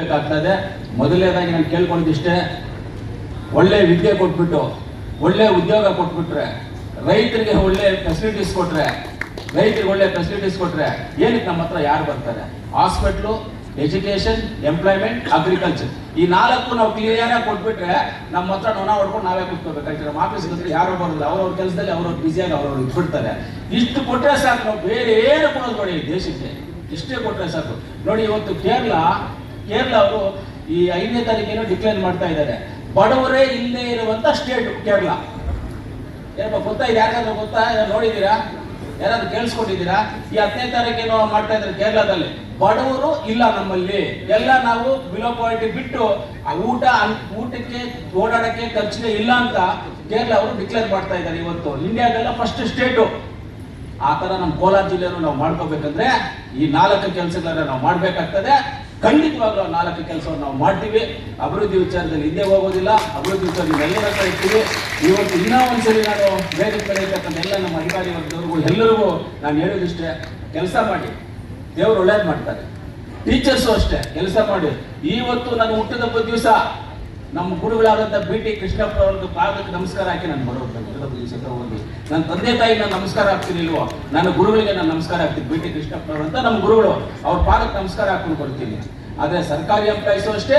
ಬೇಕಾಗ್ತದೆ ಮೊದಲನೇದಾಗಿ ನಾನು ಕೇಳ್ಕೊಂಡಿಷ್ಟೇ ಒಳ್ಳೆ ವಿದ್ಯೆ ಕೊಟ್ಬಿಟ್ಟು, ಒಳ್ಳೆ ಉದ್ಯೋಗ ಕೊಟ್ಬಿಟ್ರೆ, ರೈತರಿಗೆ ಒಳ್ಳೆ ಫೆಸಿಲಿಟೀಸ್ ಕೊಟ್ರೆ, ರೈತರಿಗೆ ಒಳ್ಳೆ ಫೆಸಿಲಿಟೀಸ್ ಕೊಟ್ರೆ ಏನಕ್ಕೆ ನಮ್ಮ ಹತ್ರ ಯಾರು ಬರ್ತಾರೆ? ಹಾಸ್ಪಿಟ್ಲು ಎಜುಕೇಶನ್ ಎಂಪ್ಲಾಯ್ಮೆಂಟ್ ಅಗ್ರಿಕಲ್ಚರ್ ಈ ನಾಲ್ಕು ನಾವು ಕ್ಲಿಯರ್ ಆಗಿ ಕೊಟ್ಬಿಟ್ರೆ ನಮ್ಮ ಹತ್ರ ನೊಣ ಹೊಡ್ಕೊಂಡು ನಾವೇ ಕೂತ್ಕೋಬೇಕಾಗ್ತದೆ. ನಮ್ಮ ಆಫೀಸ್ ಹತ್ರ ಯಾರು ಬರೋದು ಅವ್ರವ್ರ ಕೆಲಸದಲ್ಲಿ ಅವ್ರವ್ರ ಬ್ಯುಸಿಯಾಗಿ ಅವ್ರವ್ರು ಇಟ್ಬಿಡ್ತಾರೆ. ಇಷ್ಟು ಕೊಟ್ಟರೆ ಸಾಕು, ನಾವು ಬೇರೆ ಏನು ಕೊಡೋದು ನೋಡಿ ದೇಶಕ್ಕೆ. ಇಷ್ಟೇ ಕೊಟ್ಟರೆ ಸಾಕು. ನೋಡಿ ಇವತ್ತು ಕೇರಳ ಕೇರಳ ಅವರು ಈ ಐದನೇ ತಾರೀಕೇನೋ ಡಿಕ್ಲೇರ್ ಮಾಡ್ತಾ ಇದ್ದಾರೆ. ಬಡವರೇ ಇಲ್ಲೇ ಇರುವಂತ ಸ್ಟೇಟ್ ಕೇರಳ. ಏನಪ್ಪ ಗೊತ್ತಾ? ಇದು ಯಾರಾದ್ರೂ ಗೊತ್ತಾ? ನೋಡಿದ್ದೀರಾ? ಯಾರಾದ್ರೂ ಕೇಳಿಸ್ಕೊಂಡಿದ್ದೀರಾ? ಈ ಹತ್ತನೇ ತಾರೀಕೇನೋ ಮಾಡ್ತಾ ಇದ್ದಾರೆ ಕೇರಳದಲ್ಲಿ. ಬಡವರು ಇಲ್ಲ ನಮ್ಮಲ್ಲಿ. ಎಲ್ಲ ನಾವು ಬಿಲೋ ಪಾಯಿಂಟ್ ಬಿಟ್ಟು ಊಟ ಊಟಕ್ಕೆ, ಓಡಾಡಕ್ಕೆ ಖರ್ಚಿಗೆ ಇಲ್ಲ ಅಂತ ಕೇರಳ ಅವರು ಡಿಕ್ಲೇರ್ ಮಾಡ್ತಾ ಇದ್ದಾರೆ ಇವತ್ತು. ಇಂಡಿಯಾದೆಲ್ಲ ಫಸ್ಟ್ ಸ್ಟೇಟು ಆ ಥರ ನಮ್ಮ ಕೋಲಾರ ಜಿಲ್ಲೆಯನ್ನು ನಾವು ಮಾಡ್ಕೋಬೇಕಂದ್ರೆ ಈ ನಾಲ್ಕು ಕೆಲಸಗಳನ್ನ ನಾವು ಮಾಡ್ಬೇಕಾಗ್ತದೆ. ಖಂಡಿತವಾಗ್ಲೂ ನಾಲ್ಕು ಕೆಲಸವನ್ನು ನಾವು ಮಾಡ್ತೀವಿ. ಅಭಿವೃದ್ಧಿ ವಿಚಾರದಲ್ಲಿ ಹಿಂದೆ ಹೋಗೋದಿಲ್ಲ. ಅಭಿವೃದ್ಧಿ ವಿಚಾರದಲ್ಲಿ ಎಲ್ಲರ ಹತ್ರ ಇರ್ತೀವಿ. ಇವತ್ತು ಇನ್ನೂ ಒಂದ್ಸರಿ ನಾನು ವೇದಿಕೆ ಕಡೆ ಇರ್ತಕ್ಕಂಥ ಎಲ್ಲ ನಮ್ಮ ಅಧಿಕಾರಿ ವರ್ಗದವ್ರಿಗೂ ಎಲ್ಲರಿಗೂ ನಾನು ಹೇಳೋದಿಷ್ಟೇ, ಕೆಲಸ ಮಾಡಿ. ದೇವರು ಒಳ್ಳೇದು ಮಾಡ್ತಾರೆ. ಟೀಚರ್ಸು ಅಷ್ಟೇ, ಕೆಲಸ ಮಾಡಿ. ಇವತ್ತು ನಾನು ಹುಟ್ಟಿದ ದಿವಸ ನಮ್ಮ ಗುರುಗಳಾದಂಥ ಬಿ ಟಿ ಕೃಷ್ಣಪ್ಪ ಅವ್ರದ್ದು ಪಾದಕ್ಕೆ ನಮಸ್ಕಾರ ಹಾಕಿ ನಾನು ಬರೋದು ನನ್ನ ತಂದೆ ತಾಯಿ ನಾನು ನಮಸ್ಕಾರ ಹಾಕ್ತೀನಿ ಇಲ್ವೋ? ನನ್ನ ಗುರುಗಳಿಗೆ ನಾನು ನಮಸ್ಕಾರ ಹಾಕ್ತೀನಿ. ಬಿ ಟಿ ಕೃಷ್ಣಪ್ಪ ಅಂತ ನಮ್ಮ ಗುರುಗಳು ಅವ್ರ ಪಾದಕ್ಕೆ ನಮಸ್ಕಾರ ಹಾಕೊಂಡು ಕೊಡ್ತೀನಿ ಆದರೆ ಸರ್ಕಾರಿ ಎಂಪ್ಲಾಯ್ಸು ಅಷ್ಟೇ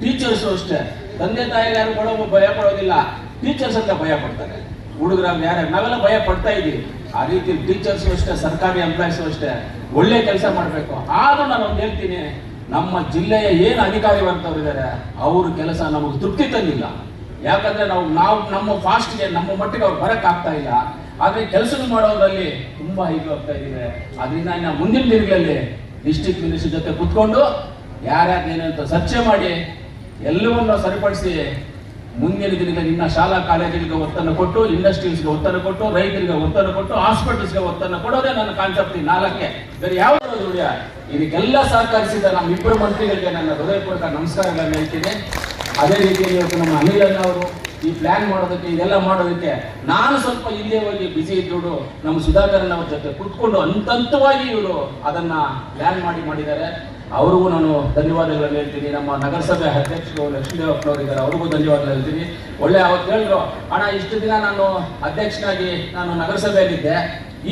ಟೀಚರ್ಸು ಅಷ್ಟೇ. ತಂದೆ ತಾಯಿ ಯಾರು ಕೊಡೋ ಭಯ ಪಡೋದಿಲ್ಲ ಟೀಚರ್ಸ್ ಅಂತ ಭಯ ಪಡ್ತಾರೆ. ಹುಡುಗರ ಯಾರು ನಾವೆಲ್ಲ ಭಯ ಪಡ್ತಾ ಇದೀವಿ ಆ ರೀತಿ ಟೀಚರ್ಸು ಅಷ್ಟೇ, ಸರ್ಕಾರಿ ಎಂಪ್ಲಾಯ್ಸು ಅಷ್ಟೇ. ಒಳ್ಳೆ ಕೆಲಸ ಮಾಡಬೇಕು. ಆದ್ರೂ ನಾನು ಒಂದು ಹೇಳ್ತೀನಿ. ನಮ್ಮ ಜಿಲ್ಲೆಯ ಏನು ಅಧಿಕಾರಿ ಇದ್ದಾರೆ ಅವ್ರ ಕೆಲಸ ನಮಗೆ ತೃಪ್ತಿ ತಂದಿಲ್ಲ. ಯಾಕಂದ್ರೆ ನಾವು ನಾವು ನಮ್ಮ ಫಾಸ್ಟ್ಗೆ, ನಮ್ಮ ಮಟ್ಟಿಗೆ ಅವ್ರು ಬರಕ್ ಇಲ್ಲ. ಆದರೆ ಕೆಲಸ ಮಾಡೋದ್ರಲ್ಲಿ ತುಂಬಾ ಇದು ಆಗ್ತಾ ಇದೆ. ಅದರಿಂದ ಇನ್ನು ಮುಂದಿನ ದಿನಗಳಲ್ಲಿ ಡಿಸ್ಟಿಕ್ ಮಿನಿಸ್ಟರ್ ಜೊತೆ ಕುತ್ಕೊಂಡು ಯಾರ್ಯಾರು ಏನಂತ ಚರ್ಚೆ ಮಾಡಿ, ಎಲ್ಲವನ್ನೂ ಸರಿಪಡಿಸಿ ಮುಂದಿನ ದಿನದ ನಿನ್ನ ಶಾಲಾ ಕಾಲೇಜುಗಳಿಗೆ ಒತ್ತನ್ನು ಕೊಟ್ಟು, ಇಂಡಸ್ಟ್ರೀಸ್ಗೆ ಒತ್ತನ್ನು ಕೊಟ್ಟು, ರೈತರಿಗೆ ಒತ್ತನ್ನು ಕೊಟ್ಟು, ಹಾಸ್ಪಿಟಲ್ಸ್ಗೆ ಒತ್ತನ್ನು ಕೊಡೋದೇ ನನ್ನ ಕಾನ್ಸೆಪ್ಟ್ ನಾಲ್ಕೆ ಬೇರೆ ಯಾವ ಇದಕ್ಕೆಲ್ಲ ಸಹಕರಿಸಿದ ನಮ್ಮ ಇಬ್ಬರು ಮಂತ್ರಿಗಳಿಗೆ ನನ್ನ ಹೃದಯಪೂರ್ವಕ ನಮಸ್ಕಾರಗಳನ್ನು ಹೇಳ್ತೀನಿ. ಅದೇ ರೀತಿಯಲ್ಲಿ ಇವತ್ತು ನಮ್ಮ ಅನಿಲ್ ಅವರು ಈ ಪ್ಲಾನ್ ಮಾಡೋದಕ್ಕೆ, ಇದೆಲ್ಲ ಮಾಡೋದಕ್ಕೆ ನಾನು ಸ್ವಲ್ಪ ಹಿಂದೆ ಹೋಗಿ ಬಿಸಿ ಇದ್ದು ನಮ್ಮ ಸುಧಾಕರನ್ ಅವ್ರ ಜೊತೆ ಕುತ್ಕೊಂಡು ಹಂತವಾಗಿ ಇವರು ಅದನ್ನ ಪ್ಲಾನ್ ಮಾಡಿ ಮಾಡಿದ್ದಾರೆ. ಅವ್ರಿಗೂ ನಾನು ಧನ್ಯವಾದಗಳನ್ನು ಹೇಳ್ತೀನಿ. ನಮ್ಮ ನಗರಸಭೆ ಅಧ್ಯಕ್ಷರು ಲಕ್ಷ್ಮೀದೇವಪ್ಪನವರು ಇದ್ದಾರೆ ಅವ್ರಿಗೂ ಧನ್ಯವಾದಗಳು ಹೇಳ್ತೀನಿ. ಒಳ್ಳೆ ಅವತ್ತು ಹೇಳಿದ್ರು. ಅಣ್ಣ, ಇಷ್ಟು ದಿನ ನಾನು ಅಧ್ಯಕ್ಷನಾಗಿ ನಾನು ನಗರಸಭೆಯಲ್ಲಿದ್ದೆ.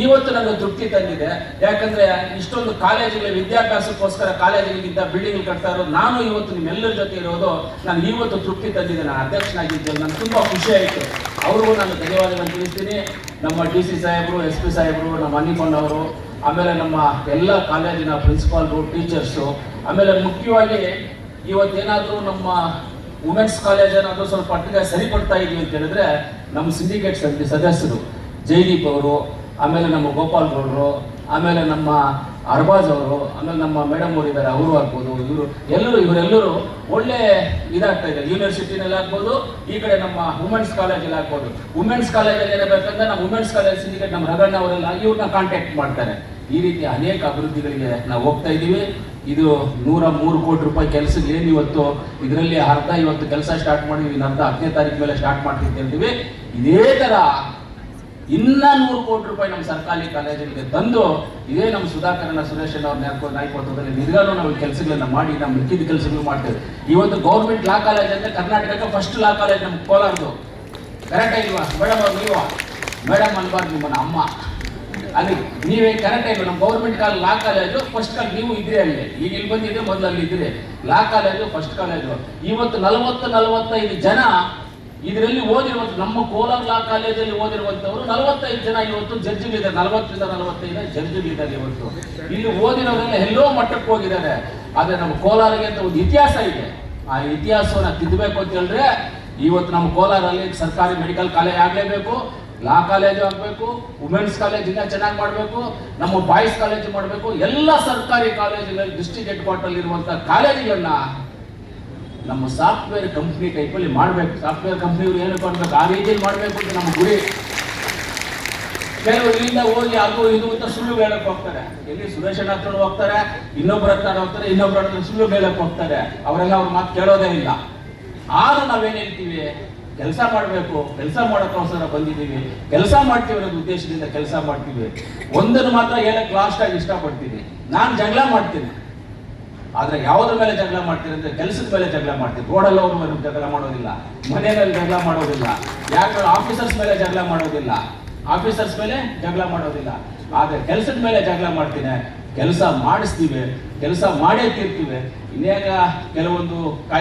ಇವತ್ತು ನನಗೆ ತೃಪ್ತಿ ತಂದಿದೆ. ಯಾಕಂದ್ರೆ ಇಷ್ಟೊಂದು ಕಾಲೇಜುಗಳ ವಿದ್ಯಾಭ್ಯಾಸಕ್ಕೋಸ್ಕರ ಕಾಲೇಜುಗಳಿಗಿಂತ ಬಿಲ್ಡಿಂಗ್ ಕಟ್ತಾ ಇರೋದು, ನಾನು ಇವತ್ತು ನಿಮ್ಮೆಲ್ಲರ ಜೊತೆ ಇರೋದು ನಾನು ಇವತ್ತು ತೃಪ್ತಿ ತಂದಿದೆ. ನಾನು ಅಧ್ಯಕ್ಷನಾಗಿದ್ದೆ ನನಗೆ ತುಂಬಾ ಖುಷಿ ಆಯಿತು. ಅವ್ರಿಗೂ ನಾನು ಧನ್ಯವಾದಗಳನ್ನು ತಿಳಿಸ್ತೀನಿ. ನಮ್ಮ ಡಿ ಸಿ ಸಾಹೇಬರು, ಎಸ್ ಪಿ ಸಾಹೇಬರು, ನಮ್ಮ ಅನ್ನಿಕೊಂಡವರು ಆಮೇಲೆ ನಮ್ಮ ಎಲ್ಲ ಕಾಲೇಜಿನ ಪ್ರಿನ್ಸಿಪಾಲ್ರು ಟೀಚರ್ಸು ಆಮೇಲೆ ಮುಖ್ಯವಾಗಿ ಇವತ್ತೇನಾದರೂ ನಮ್ಮ ವುಮೆನ್ಸ್ ಕಾಲೇಜ್ ಏನಾದರೂ ಸ್ವಲ್ಪ ಸರಿ ಸರಿಪಡ್ತಾ ಇದೀವಿ ಅಂತ ಹೇಳಿದ್ರೆ ನಮ್ಮ ಸಿಂಡಿಕೇಟ್ ಸದಸ್ಯರು ಜೈದೀಪ್ ಅವರು, ಆಮೇಲೆ ನಮ್ಮ ಗೋಪಾಲ್ ಗೌಡರು, ಆಮೇಲೆ ನಮ್ಮ ಅರ್ಬಾಜ್ ಅವರು, ಆಮೇಲೆ ನಮ್ಮ ಮೇಡಮ್ ಅವರು ಇದ್ದಾರೆ ಅವರು ಆಗ್ಬೋದು, ಇವರು ಎಲ್ಲರೂ, ಇವರೆಲ್ಲರೂ ಒಳ್ಳೆ ಇದಾಗ್ತಾ ಇದೆ ಯೂನಿವರ್ಸಿಟಿನಲ್ಲಿ ಆಗ್ಬೋದು, ಈ ಕಡೆ ನಮ್ಮ ವುಮೆನ್ಸ್ ಕಾಲೇಜಲ್ಲಿ ಆಗ್ಬೋದು. ವುಮೆನ್ಸ್ ಕಾಲೇಜಲ್ಲಿ ಏನಾಗಬೇಕಂದ್ರೆ ನಮ್ಮ ವುಮೆನ್ಸ್ ಕಾಲೇಜ್ ಸಿಂಡಿಕೇಟ್ ನಮ್ಮ ರಗಣ್ಣ ಅವರೆಲ್ಲ, ಇವ್ರನ್ನ ಕಾಂಟ್ಯಾಕ್ಟ್ ಮಾಡ್ತಾರೆ. ಈ ರೀತಿ ಅನೇಕ ಅಭಿವೃದ್ಧಿಗಳಿಗೆ ನಾವು ಹೋಗ್ತಾ ಇದ್ದೀವಿ. ಇದು ನೂರ ಮೂರು ಕೋಟಿ ರೂಪಾಯಿ ಕೆಲಸ ಏನು ಇವತ್ತು ಇದರಲ್ಲಿ ಅರ್ಧ ಇವತ್ತು ಕೆಲಸ ಸ್ಟಾರ್ಟ್ ಮಾಡಿದ್ವಿ ಅರ್ಧ ಹತ್ತನೇ ತಾರೀಕು ಮೇಲೆ ಸ್ಟಾರ್ಟ್ ಹೇಳ್ತೀವಿ. ಇದೇ ತರ ಇನ್ನ ನೂರು ಕೋಟಿ ರೂಪಾಯಿ ನಮ್ಮ ಸರ್ಕಾರಿ ಕಾಲೇಜುಗಳಿಗೆ ತಂದು, ಇದೇ ನಮ್ಮ ಸುಧಾಕರಣ ಸುರೇಶ್ ಅವ್ರ ನೇರ್ಕೊ- ನಾಯಕತ್ವದಲ್ಲಿ ನಿರ್ಗಾನು ನಾವು ಕೆಲಸಗಳನ್ನ ಮಾಡಿ ನಮ್ಮ ಮಿಕ್ಕಿದ ಕೆಲಸಗಳು ಮಾಡ್ತೇವೆ. ಇವತ್ತು ಗೌರ್ಮೆಂಟ್ ಲಾ ಕಾಲೇಜ್ ಅಂದ್ರೆ ಕರ್ನಾಟಕ ಫಸ್ಟ್ ಲಾ ಕಾಲೇಜ್ ನಮ್ಮ ಕೋಲಾರದು ಕರೆಕ್ಟ್ ಇಲ್ವಾ? ಮೇಡಮ್ ಅವ್ರು ನೀವು? ಮೇಡಮ್ ಅನ್ಬಾರ್ದು ನಿಮ್ಮನ್ನ ಅಮ್ಮ. ಅಲ್ಲಿ ನೀವೇ ಕರೆಕ್ಟ್ ಆಗಿ ನಮ್ಮ government college law college first college ನೀವು ಇದ್ರೆ ಅಲ್ಲಿ. ಈಗ ಇಲ್ಲಿ ಬಂದಿದ್ರೆ ಮೊದಲು ಅಲ್ಲಿ ಇದ್ರೆ. ಲಾ ಕಾಲೇಜು ಫಸ್ಟ್ ಕಾಲೇಜು ಇವತ್ತು ನಲವತ್ತು, ನಲವತ್ತೈದು ಜನ ಇದರಲ್ಲಿ ಓದಿರುವಂಥ ನಮ್ಮ ಕೋಲಾರ ಲಾ ಕಾಲೇಜಲ್ಲಿ ಓದಿರುವಂತವರು ನಲವತ್ತೈದು ಜನ ಇವತ್ತು ಜಡ್ಜ್ಗಳಿದ್ದಾರೆ ನಲವತ್ತರಿಂದ ನಲವತ್ತೈದು ಜಡ್ಜ್ಗಳಿದ್ದಾರೆ ಇವತ್ತು. ಇಲ್ಲಿ ಓದಿರೋರೆಲ್ಲ ಎಲ್ಲೋ ಮಟ್ಟಕ್ಕೆ ಹೋಗಿದ್ದಾರೆ. ಆದರೆ ನಮ್ಮ ಕೋಲಾರಿಗೆ ಅಂತ ಒಂದು ಇತಿಹಾಸ ಇದೆ. ಆ ಇತಿಹಾಸವನ್ನು ತಿದ್ದಬೇಕು ಅಂತ ಹೇಳಿದ್ರೆ, ಇವತ್ತು ನಮ್ಮ ಕೋಲಾರಲ್ಲಿ ಸರ್ಕಾರಿ ಮೆಡಿಕಲ್ ಕಾಲೇಜ್ ಆಗಲೇಬೇಕು. ಲಾ ಕಾಲೇಜು ಆಗಬೇಕು ವುಮೆನ್ಸ್ ಕಾಲೇಜ್ ಇನ್ನೂ ಚೆನ್ನಾಗಿ ಮಾಡಬೇಕು, ನಮ್ಮ ಬಾಯ್ಸ್ ಕಾಲೇಜು ಮಾಡಬೇಕು, ಎಲ್ಲ ಸರ್ಕಾರಿ ಕಾಲೇಜುಗಳಲ್ಲಿ ಡಿಸ್ಟ್ರಿಕ್ಟ್ ಹೆಡ್ ಕ್ವಾರ್ಟರ್ ಇರುವಂತ ಕಾಲೇಜುಗಳನ್ನ ನಮ್ಮ ಸಾಫ್ಟ್ವೇರ್ ಕಂಪ್ನಿ ಟೈಪಲ್ಲಿ ಮಾಡಬೇಕು. ಸಾಫ್ಟ್ವೇರ್ ಕಂಪ್ನಿಗಳು ಏನು ಕೊಡ್ಬೇಕು ಆ ರೀತಿಯಲ್ಲಿ ಮಾಡಬೇಕು ಅಂತ ನಮ್ಮ ಗುರಿ. ಕೆಲವರು ಇಲ್ಲಿಂದ ಹೋಗಿ ಅದು ಇದು ಅಂತ ಸುಳ್ಳು ಹೇಳಕ್ ಹೋಗ್ತಾರೆ. ಎಲ್ಲಿ ಸುರೇಶ್ ಅಣ್ಣ ಹತ್ರ ಹೋಗ್ತಾರೆ ಇನ್ನೊಬ್ಬರ ಹತ್ರ ಹೋಗ್ತಾರೆ ಇನ್ನೊಬ್ಬರ ಹತ್ರ ಸುಳ್ಳು ಹೇಳಕ್ ಹೋಗ್ತಾರೆ. ಅವರೆಲ್ಲ ಅವ್ರ ಮಾತು ಕೇಳೋದೇ ಇಲ್ಲ. ಆದ್ರೂ ನಾವೇನ್ ಹೇಳ್ತೀವಿ? ಕೆಲಸ ಮಾಡಬೇಕು, ಕೆಲಸ ಮಾಡೋಕ್ಕೋಸ್ಕರ ಬಂದಿದ್ದೀವಿ. ಕೆಲಸ ಮಾಡ್ತೀವಿ ಅನ್ನೋದು ಉದ್ದೇಶದಿಂದ ಕೆಲಸ ಮಾಡ್ತೀವಿ. ಒಂದನ್ನು ಮಾತ್ರ ಹೇಳಕ್ ಲಾಸ್ಟ್ ಆಗಿ ಇಷ್ಟಪಡ್ತೀನಿ. ನಾನು ಜಗಳ ಮಾಡ್ತೀನಿ. ಆದ್ರೆ ಯಾವುದ್ರ ಮೇಲೆ ಜಗಳ ಮಾಡ್ತೀರಿ ಅಂದ್ರೆ ಕೆಲಸದ ಮೇಲೆ ಜಗಳ ಮಾಡ್ತೀವಿ ರೋಡಲ್ಲಿ ಅವ್ರ ಮೇಲೆ ಜಗಳ ಮಾಡೋದಿಲ್ಲ. ಮನೆಯಲ್ಲಿ ಜಗಳ ಮಾಡೋದಿಲ್ಲ. ಯಾಕಂದ್ರೆ ಆಫೀಸರ್ಸ್ ಮೇಲೆ ಜಗಳ ಮಾಡೋದಿಲ್ಲ. ಆಫೀಸರ್ಸ್ ಮೇಲೆ ಜಗಳ ಮಾಡೋದಿಲ್ಲ. ಆದ್ರೆ ಕೆಲಸದ ಮೇಲೆ ಜಗಳ ಮಾಡ್ತೀನಿ. ಕೆಲಸ ಮಾಡಿಸ್ತೀವಿ. ಕೆಲಸ ಮಾಡೇ ತೀರ್ತೀವಿ. ಇನ್ನೇಗ ಕೆಲವೊಂದು ಕಾರ್ಯ